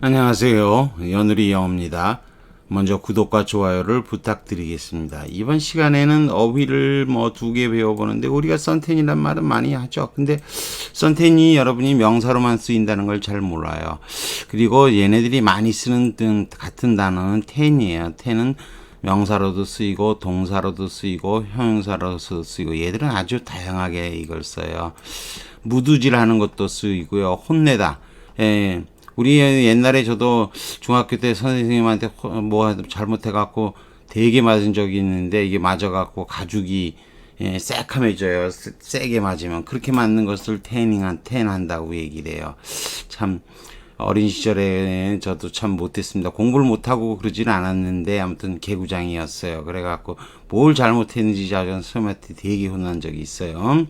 안녕하세요. 연우리 영어입니다. 먼저 구독과 좋아요를 부탁드리겠습니다. 이번 시간에는 어휘를 뭐 두 개 배워보는데 우리가 썬텐이란 말은 많이 하죠. 근데 썬텐이 여러분이 명사로만 쓰인다는 걸 잘 몰라요. 그리고 얘네들이 많이 쓰는 등 같은 단어는 텐이에요. 텐은 명사로도 쓰이고 동사로도 쓰이고 형용사로도 쓰이고 얘들은 아주 다양하게 이걸 써요. 무두질하는 것도 쓰이고요. 혼내다. 예. 우리 옛날에 저도 중학교 때 선생님한테 호- 뭐 잘못해갖고 되게 맞은 적이 있는데 이게 맞아갖고 가죽이 예, 새카매져요. 세- 세게 맞으면 그렇게 맞는 것을 태닝한 텐 한다고 얘기를 해요. 참 어린 시절에 저도 참 못했습니다. 공부를 못하고 그러지는 않았는데 아무튼 개구장이었어요. 그래갖고 뭘 잘못했는지 저는 선생님한테 되게 혼난 적이 있어요.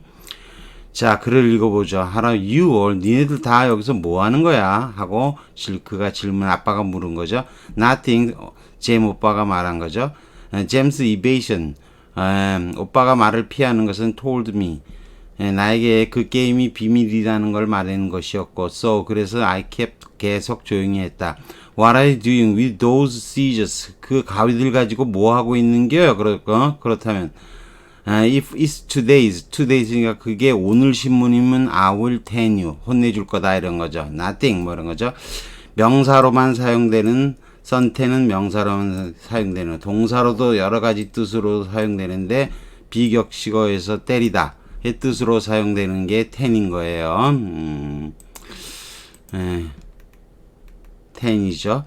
자, 글을 읽어보죠. you all, 니네들 다 여기서 뭐 하는 거야? 하고, 질, 그가 질문, 아빠가 물은 거죠. Nothing, 어, 잼 오빠가 말한 거죠. 어, James evasion, 음, 오빠가 말을 피하는 것은 told me. 예, 나에게 그 게임이 비밀이라는 걸 말하는 것이었고, so, 그래서 I kept 계속 조용히 했다. What are you doing with those scissors? 그 가위들 가지고 뭐 하고 있는겨? 그렇, 어? 그렇다면, 아, if it's today's, today's니까 그게 오늘 신문이면 I will tell you. 혼내줄 거다 이런 거죠. nothing 뭐 이런 거죠. 명사로만 사용되는 선태는 명사로만 사용되는 동사로도 여러 가지 뜻으로 사용되는데 비격식어에서 때리다 의 뜻으로 사용되는 게 텐인 거예요. 음, 예. 텐이죠.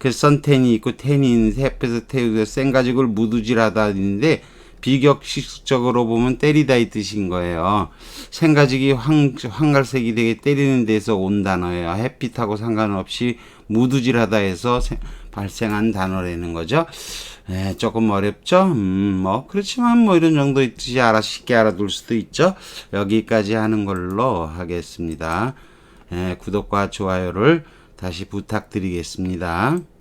그래서 선텐이 있고 텐인 햇볕에서 태우고 센 가죽을 무두질하다 인데 비격식적으로 보면 때리다 이 뜻인 거예요. 생가죽이 황, 황갈색이 되게 때리는 데서 온 단어예요. 햇빛하고 상관없이 무두질하다 해서 세- 발생한 단어라는 거죠. 예, 조금 어렵죠? 음, 뭐, 그렇지만 뭐 이런 정도의 뜻이 알아, 쉽게 알아둘 수도 있죠. 여기까지 하는 걸로 하겠습니다. 예, 구독과 좋아요를 다시 부탁드리겠습니다.